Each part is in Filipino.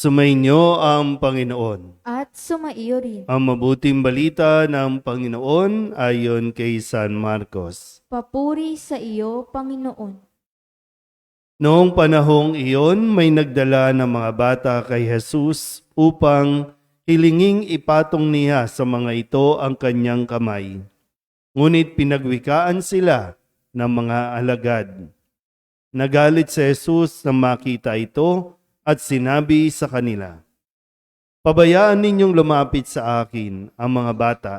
Sumainyo ang Panginoon. at sumaiyo rin. Ang mabuting balita ng Panginoon ayon kay San Marcos. Papuri sa iyo, Panginoon. Noong panahong iyon, may nagdala ng mga bata kay Jesus upang hilinging ipatong niya sa mga ito ang kanyang kamay. Ngunit pinagwikaan sila ng mga alagad. Nagalit si Jesus na makita ito at sinabi sa kanila, Pabayaan ninyong lumapit sa akin ang mga bata,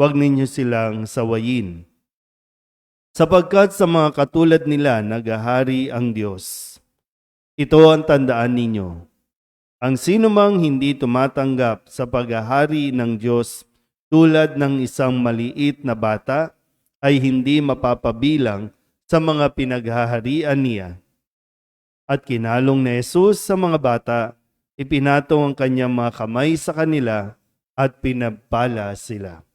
huwag ninyo silang sawayin sapagkat sa mga katulad nila nagahari ang Diyos. Ito ang tandaan ninyo. Ang sinumang hindi tumatanggap sa paghahari ng Diyos tulad ng isang maliit na bata ay hindi mapapabilang sa mga pinaghaharian niya. At kinalong ni Jesus sa mga bata, ipinatong ang kanyang mga kamay sa kanila at pinagpala sila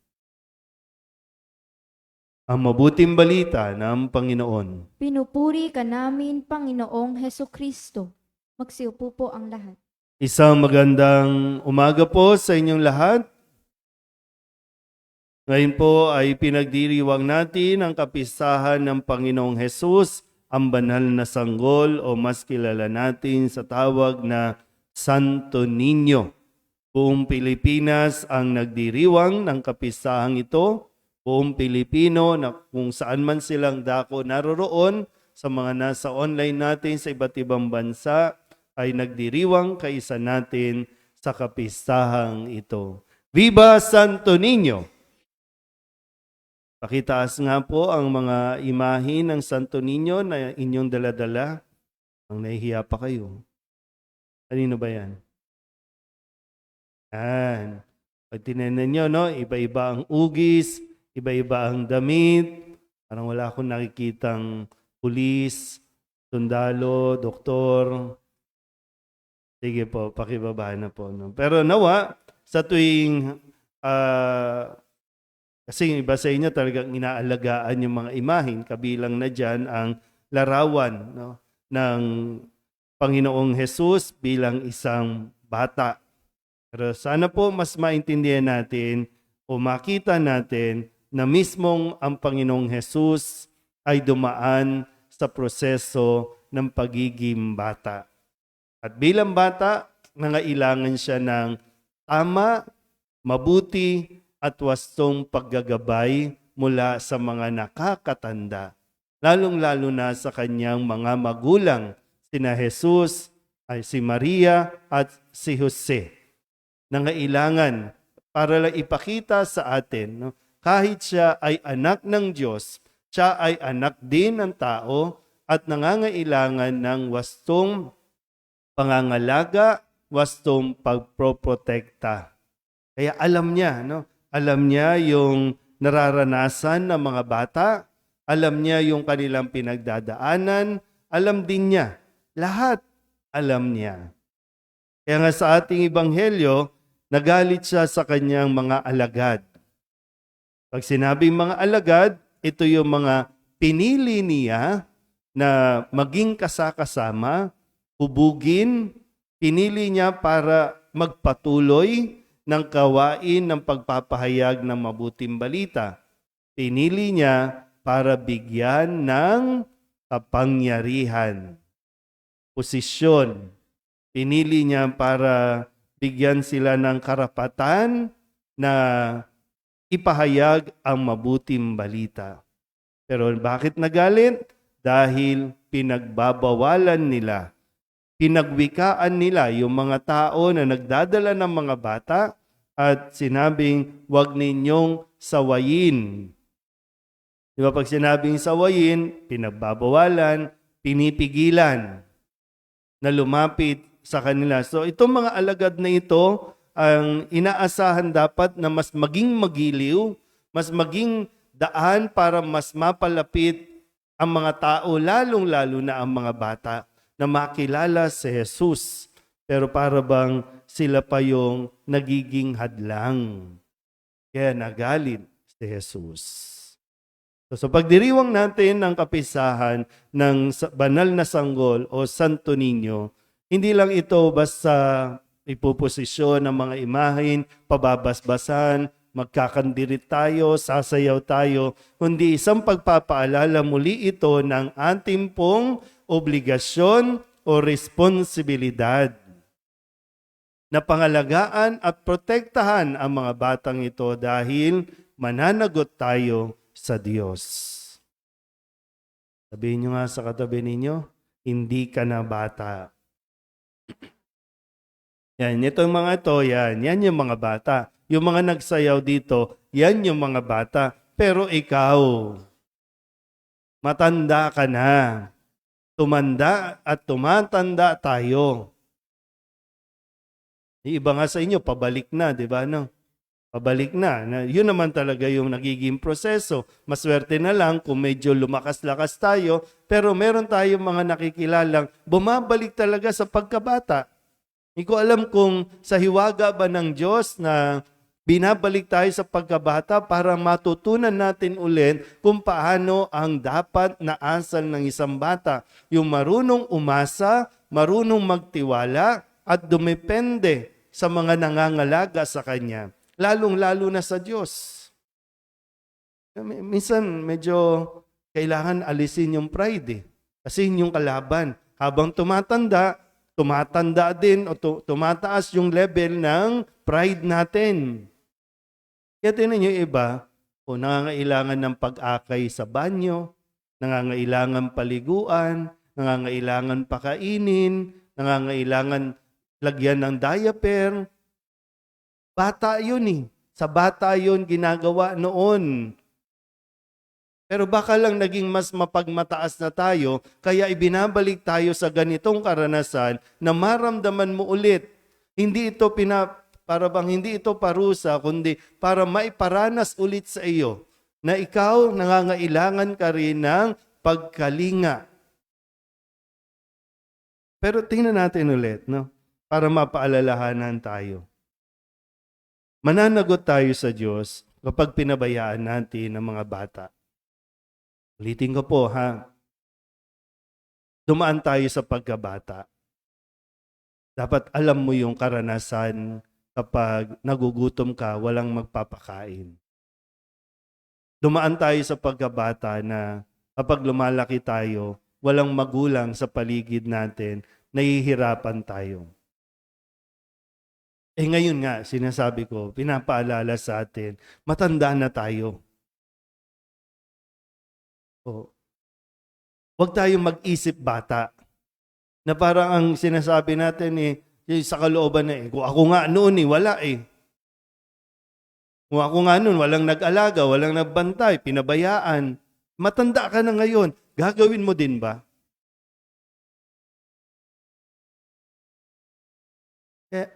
ang mabuting balita ng Panginoon. Pinupuri ka namin, Panginoong Heso Kristo. Magsiupo po ang lahat. Isang magandang umaga po sa inyong lahat. Ngayon po ay pinagdiriwang natin ang kapistahan ng Panginoong Hesus, ang banal na sanggol o mas kilala natin sa tawag na Santo Niño. Buong Pilipinas ang nagdiriwang ng kapistahang ito buong Pilipino na kung saan man silang dako naroroon sa mga nasa online natin sa iba't ibang bansa ay nagdiriwang kaisa natin sa kapistahang ito. Viva Santo Niño! Pakitaas nga po ang mga imahin ng Santo Niño na inyong daladala. Ang nahihiya pa kayo. Kanino ba yan? Yan. Pag tinanan nyo, no? iba-iba ang ugis, iba-iba ang damit. Parang wala akong nakikitang pulis, sundalo, doktor. Sige po, pakibaba na po. No? Pero nawa, sa tuwing, ah, kasi yung iba sa inyo talagang inaalagaan yung mga imahin, kabilang na dyan ang larawan no? ng Panginoong Jesus bilang isang bata. Pero sana po mas maintindihan natin o makita natin na mismong ang Panginoong Jesus ay dumaan sa proseso ng pagiging bata. At bilang bata, nangailangan siya ng tama, mabuti, at wastong paggagabay mula sa mga nakakatanda, lalong-lalo na sa kanyang mga magulang, sina Jesus, ay si Maria at si Jose. Nangailangan para lang ipakita sa atin, no, kahit siya ay anak ng Diyos, siya ay anak din ng tao at nangangailangan ng wastong pangangalaga, wastong pagproprotekta. Kaya alam niya, no? Alam niya yung nararanasan ng mga bata, alam niya yung kanilang pinagdadaanan, alam din niya. Lahat alam niya. Kaya nga sa ating ibanghelyo, nagalit siya sa kanyang mga alagad. Pag sinabing mga alagad, ito yung mga pinili niya na maging kasakasama, hubugin, pinili niya para magpatuloy ng kawain ng pagpapahayag ng mabuting balita. Pinili niya para bigyan ng kapangyarihan, posisyon. Pinili niya para bigyan sila ng karapatan na ipahayag ang mabuting balita. Pero bakit nagalit? Dahil pinagbabawalan nila, pinagwikaan nila yung mga tao na nagdadala ng mga bata at sinabing, huwag ninyong sawayin. Di ba pag sinabing sawayin, pinagbabawalan, pinipigilan na lumapit sa kanila. So itong mga alagad na ito, ang inaasahan dapat na mas maging magiliw, mas maging daan para mas mapalapit ang mga tao, lalong-lalo na ang mga bata, na makilala si Jesus. Pero para bang sila pa yung nagiging hadlang. Kaya nagalit si Jesus. So, sa pagdiriwang natin ng kapisahan ng banal na sanggol o Santo Niño, Hindi lang ito basta ipuposisyon ng mga imahin, pababasbasan, magkakandirit tayo, sasayaw tayo, kundi isang pagpapaalala muli ito ng ating pong obligasyon o responsibilidad na pangalagaan at protektahan ang mga batang ito dahil mananagot tayo sa Diyos. Sabihin nyo nga sa katabi ninyo, hindi ka na bata. Yan, itong mga ito, yan, yan yung mga bata. Yung mga nagsayaw dito, yan yung mga bata. Pero ikaw, matanda ka na. Tumanda at tumatanda tayo. Iba nga sa inyo, pabalik na, di ba? No? Pabalik na. na. Yun naman talaga yung nagiging proseso. Maswerte na lang kung medyo lumakas-lakas tayo, pero meron tayong mga nakikilalang bumabalik talaga sa pagkabata. Hindi ko alam kung sa hiwaga ba ng Diyos na binabalik tayo sa pagkabata para matutunan natin ulit kung paano ang dapat na asal ng isang bata. Yung marunong umasa, marunong magtiwala, at dumepende sa mga nangangalaga sa Kanya. Lalong-lalo na sa Diyos. Minsan medyo kailangan alisin yung pride eh. Kasi yun yung kalaban. Habang tumatanda, tumatanda din o tu- tumataas yung level ng pride natin. Kaya tinan yung iba, o nangangailangan ng pag-akay sa banyo, nangangailangan paliguan, nangangailangan pakainin, nangangailangan lagyan ng diaper. Bata yun eh. Sa bata yun ginagawa noon. Pero baka lang naging mas mapagmataas na tayo, kaya ibinabalik tayo sa ganitong karanasan na maramdaman mo ulit. Hindi ito pina, para bang hindi ito parusa, kundi para maiparanas ulit sa iyo na ikaw nangangailangan ka rin ng pagkalinga. Pero tingnan natin ulit, no? Para mapaalalahanan tayo. Mananagot tayo sa Diyos kapag pinabayaan natin ang mga bata. Ulitin ko po ha. Dumaan tayo sa pagkabata. Dapat alam mo yung karanasan kapag nagugutom ka, walang magpapakain. Dumaan tayo sa pagkabata na kapag lumalaki tayo, walang magulang sa paligid natin, nahihirapan tayo. Eh ngayon nga, sinasabi ko, pinapaalala sa atin, matanda na tayo. O, huwag tayong mag-isip bata. Na parang ang sinasabi natin eh, yung sa kalooban na eh, kung ako nga noon eh, wala eh. Kung ako nga noon, walang nag-alaga, walang nagbantay, pinabayaan. Matanda ka na ngayon, gagawin mo din ba? Kaya,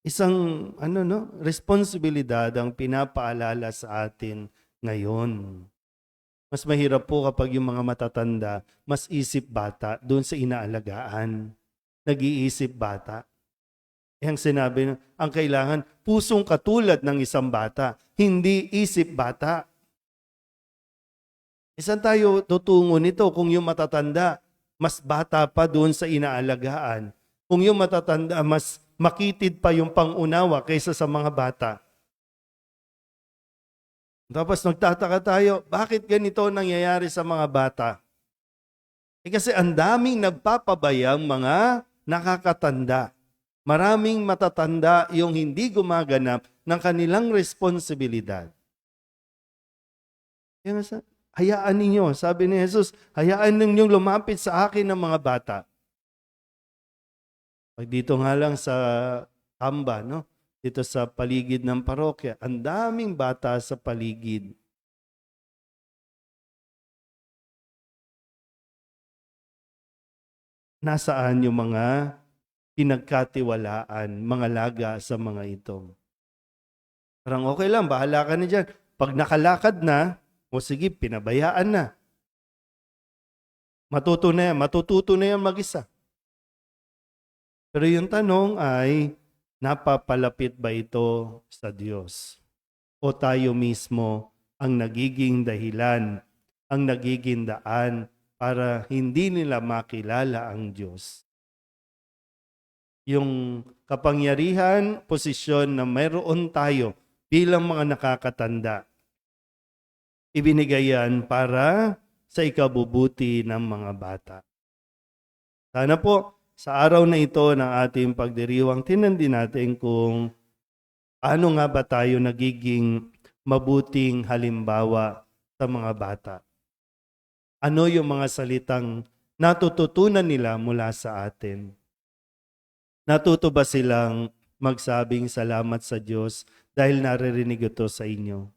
isang ano no, responsibilidad ang pinapaalala sa atin ngayon. Mas mahirap po kapag yung mga matatanda, mas isip bata doon sa inaalagaan. Nag-iisip bata. Eh, ang sinabi, ang kailangan, pusong katulad ng isang bata, hindi isip bata. Isan tayo tutungo nito kung yung matatanda, mas bata pa doon sa inaalagaan. Kung yung matatanda, mas makitid pa yung pangunawa kaysa sa mga bata. Tapos nagtataka tayo, bakit ganito nangyayari sa mga bata? Eh kasi ang daming nagpapabayang mga nakakatanda. Maraming matatanda yung hindi gumaganap ng kanilang responsibilidad. Kaya hayaan ninyo, sabi ni Jesus, hayaan ninyong lumapit sa akin ng mga bata. Pag dito nga lang sa Tamba, no? dito sa paligid ng parokya. Ang daming bata sa paligid. Nasaan yung mga pinagkatiwalaan, mga laga sa mga ito? Parang okay lang, bahala ka na dyan. Pag nakalakad na, o sige, pinabayaan na. Matuto na yan, matututo na yan mag-isa. Pero yung tanong ay, napapalapit ba ito sa Diyos? O tayo mismo ang nagiging dahilan, ang nagiging daan para hindi nila makilala ang Diyos? yung kapangyarihan, posisyon na mayroon tayo bilang mga nakakatanda. Ibinigay yan para sa ikabubuti ng mga bata. Sana po sa araw na ito ng ating pagdiriwang, tinandin natin kung ano nga ba tayo nagiging mabuting halimbawa sa mga bata. Ano yung mga salitang natututunan nila mula sa atin? Natuto ba silang magsabing salamat sa Diyos dahil naririnig ito sa inyo?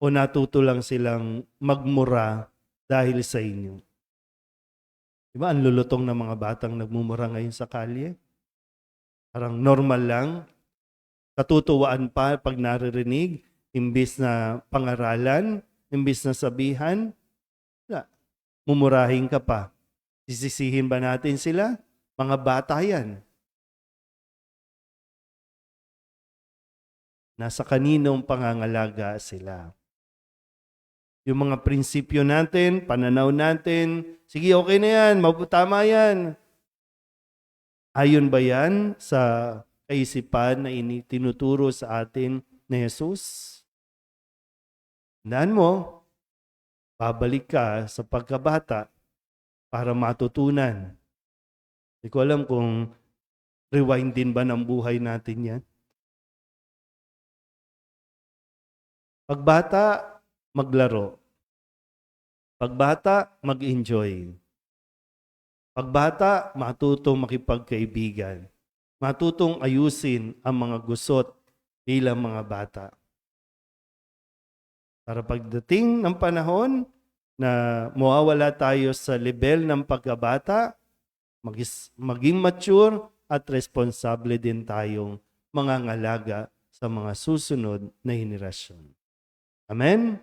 O natuto lang silang magmura dahil sa inyo? Diba, ang lulutong ng mga batang nagmumura ngayon sa kalye? Parang normal lang. Katutuwaan pa pag naririnig, imbis na pangaralan, imbis na sabihan, wala. mumurahin ka pa. Sisisihin ba natin sila? Mga bata yan. Nasa kaninong pangangalaga sila. Yung mga prinsipyo natin, pananaw natin, sige okay na yan, tama yan. Ayon ba yan sa kaisipan na ini tinuturo sa atin ni Jesus? Tandaan mo, babalik ka sa pagkabata para matutunan. Hindi ko alam kung rewind din ba ng buhay natin yan. Pagbata, maglaro. Pagbata, mag-enjoy. Pagbata, matutong makipagkaibigan. Matutong ayusin ang mga gusot bilang mga bata. Para pagdating ng panahon na mawawala tayo sa level ng pagkabata, magis- maging mature at responsable din tayong mga ngalaga sa mga susunod na henerasyon. Amen?